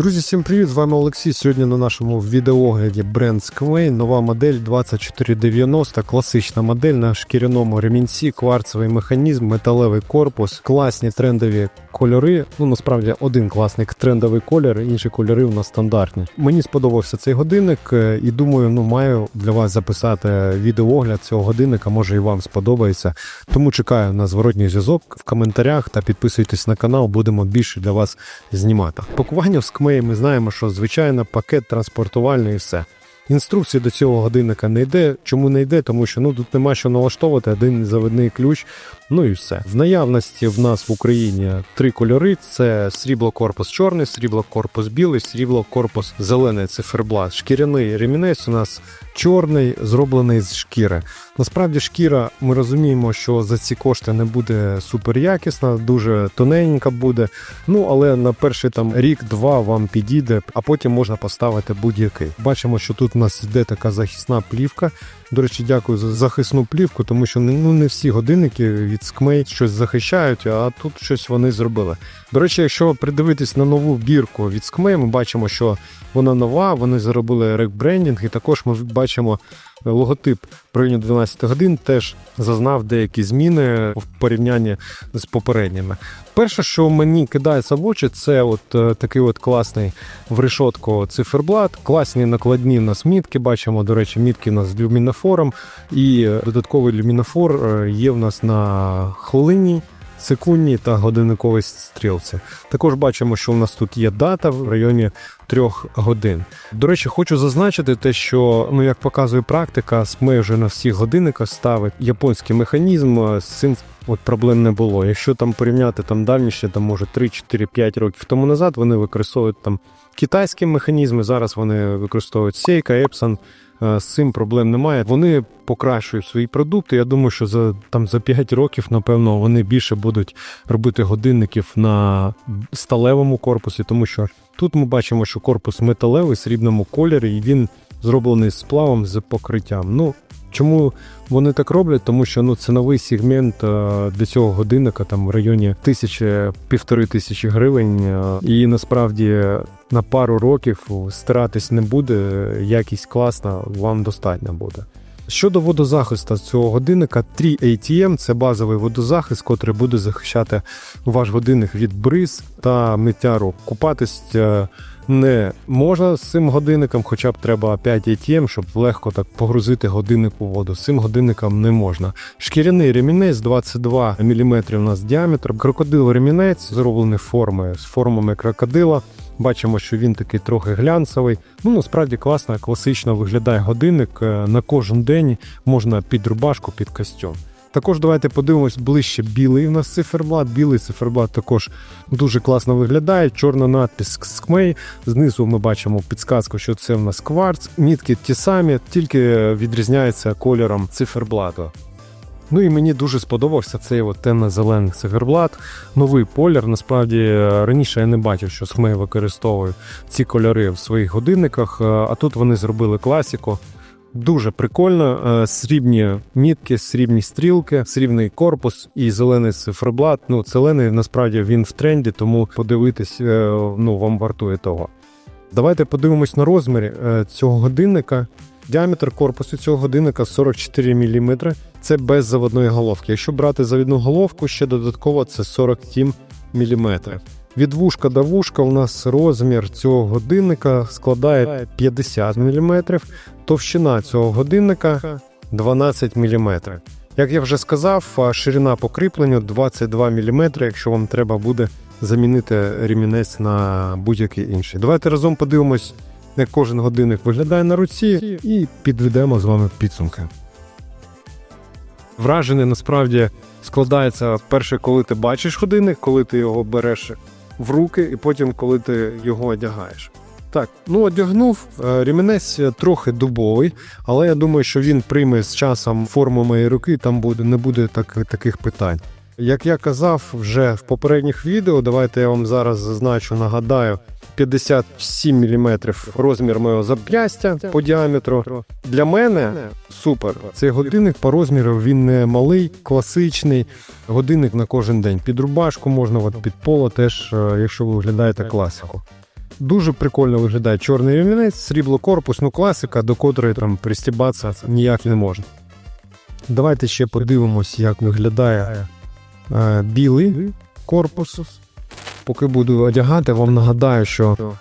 Друзі, всім привіт! З вами Олексій. Сьогодні на нашому відеогляді бренд Skway, нова модель 2490, класична модель на шкіряному ремінці, кварцевий механізм, металевий корпус, класні трендові кольори. Ну насправді один класний трендовий колір, інші кольори у нас стандартні. Мені сподобався цей годинник е, і думаю, ну маю для вас записати відеогляд цього годинника. Може і вам сподобається. Тому чекаю на зворотній зв'язок в коментарях та підписуйтесь на канал, будемо більше для вас знімати. Пакування в скмеї ми знаємо, що звичайно пакет транспортувальний і все. Інструкції до цього годинника не йде. Чому не йде? Тому що ну тут нема що налаштовувати, один заводний ключ. Ну і все. В наявності в нас в Україні три кольори: це срібло корпус чорний, срібло корпус білий, срібло корпус зелений циферблат. Шкіряний ремінець у нас чорний, зроблений з шкіри. Насправді шкіра, ми розуміємо, що за ці кошти не буде супер якісна, дуже тоненька буде. Ну але на перший там рік-два вам підійде, а потім можна поставити будь-який. Бачимо, що тут у нас йде така захисна плівка. До речі, дякую за захисну плівку, тому що ну не всі годинники від Скмей щось захищають, а тут щось вони зробили. До речі, якщо придивитись на нову бірку від Скмей, ми бачимо, що вона нова, вони зробили рекбрендінг, і також ми бачимо логотип в районі 12 годин теж зазнав деякі зміни в порівнянні з попередніми. Перше, що мені кидається в очі, це от е, такий от класний в решотку циферблат, класні накладні в нас мітки. Бачимо, до речі, мітки у нас з люмінофором, і е, додатковий люмінофор е, є в нас на хвилині. Секундній та годинниковій стрілці. Також бачимо, що у нас тут є дата в районі трьох годин. До речі, хочу зазначити те, що ну як показує практика, ми вже на всіх годинниках ставить японський механізм. З цим от проблем не було. Якщо там порівняти там давніше, там може 3-4-5 років тому назад, вони використовують там китайські механізми. Зараз вони використовують Seiko, Epson. З цим проблем немає. Вони покращують свої продукти. Я думаю, що за там за 5 років, напевно, вони більше будуть робити годинників на сталевому корпусі, тому що тут ми бачимо, що корпус металевий срібному кольорі, і він зроблений сплавом з покриттям. Ну чому вони так роблять? Тому що ну це новий сегмент для цього годинника, там в районі тисячі півтори тисячі гривень, і насправді. На пару років старатись не буде, якість класна, вам достатньо буде. Щодо водозахисту цього годинника, 3 ATM – це базовий водозахист, котрий буде захищати ваш годинник від бриз та миття рук. Купатись не можна з цим годинником, хоча б треба 5 ATM, щоб легко так погрузити годинник у воду. З цим годинником не можна. Шкіряний ремінець 22 мм у нас діаметр. Крокодил ремінець зроблений форми з формами крокодила. Бачимо, що він такий трохи глянцевий. Ну насправді класно, класично виглядає годинник. На кожен день можна під рубашку, під костюм. Також давайте подивимось ближче білий у нас циферблат. Білий циферблат також дуже класно виглядає. Чорна надпис Скмей. Знизу ми бачимо підсказку, що це в нас кварц. Мітки ті самі, тільки відрізняється кольором циферблату. Ну і мені дуже сподобався цей от темно-зелений циферблат. Новий колір. Насправді раніше я не бачив, що Схмей використовує ці кольори в своїх годинниках, а тут вони зробили класіку. Дуже прикольно. Срібні мітки, срібні стрілки, срібний корпус і зелений циферблат. Ну, зелений насправді він в тренді, тому подивитись ну, вам вартує того. Давайте подивимось на розмірі цього годинника. Діаметр корпусу цього годинника 44 мм. Це без заводної головки. Якщо брати завідну головку, ще додатково це 47 мм. Від вушка до вушка у нас розмір цього годинника складає 50 мм, товщина цього годинника 12 мм. Як я вже сказав, ширина по кріпленню 22 мм, якщо вам треба буде замінити ремінець на будь-який інший. Давайте разом подивимось, як кожен годинник виглядає на руці, і підведемо з вами підсумки. Враження насправді складається перше, коли ти бачиш годинник, коли ти його береш в руки, і потім, коли ти його одягаєш. Так, ну одягнув Рімінець трохи дубовий, але я думаю, що він прийме з часом форму моєї руки, там буде не буде так, таких питань. Як я казав вже в попередніх відео, давайте я вам зараз зазначу, нагадаю, 57 мм розмір моєго зап'ястя по діаметру. Для мене супер. Цей годинник по розміру він не малий, класичний годинник на кожен день. Під рубашку можна, от під поло теж, якщо ви виглядаєте класику. Дуже прикольно виглядає чорний ремінець, срібло корпус, ну класика, до котрої там пристібатися ніяк не можна. Давайте ще подивимось, як виглядає е, білий корпус. Поки буду одягати, вам нагадаю, що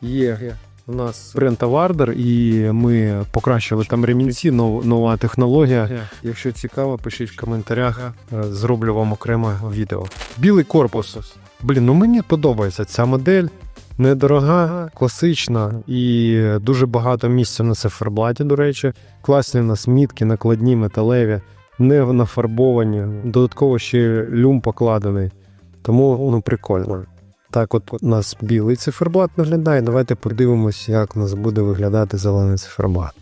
є у нас бренд Авардер, і ми покращили там ремінці, нова технологія. Якщо цікаво, пишіть в коментарях, е, зроблю вам окреме відео. Білий корпус. Блін, ну мені подобається ця модель. Недорога, класична і дуже багато місця на циферблаті, до речі. Класні у нас мітки, накладні, металеві, не нафарбовані. Додатково ще люм покладений. Тому ну прикольно. Так, от у нас білий циферблат виглядає. Давайте подивимось, як у нас буде виглядати зелений циферблат.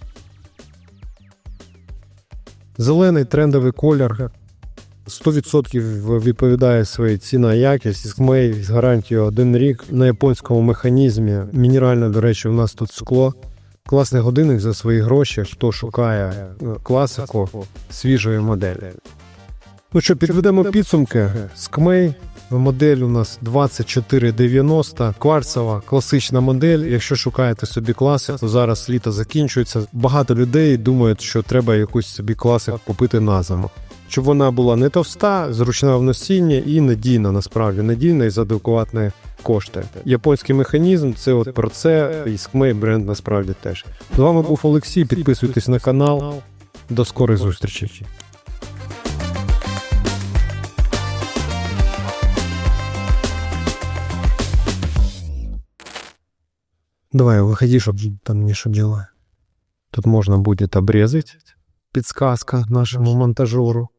Зелений трендовий колір 100% відповідає своїй ціна якість з гарантією один рік на японському механізмі. Мінеральне, до речі, у нас тут скло. Класний годинник за свої гроші, хто шукає е, класику свіжої моделі. Ну що, підведемо підсумки. Скмей. Модель у нас 2490, кварцева, класична модель. Якщо шукаєте собі класику, зараз літо закінчується. Багато людей думають, що треба якусь собі класику купити на зиму. Щоб вона була не товста, зручна в носінні і надійна, насправді надійна і за адекватні кошти. Японський механізм це от про це, і Скмей бренд насправді теж. З вами був Олексій. Підписуйтесь на канал. До скорих зустрічей. Давай, выходи, чтобы там не шумело. Тут можно будет обрезать. Подсказка нашему монтажеру.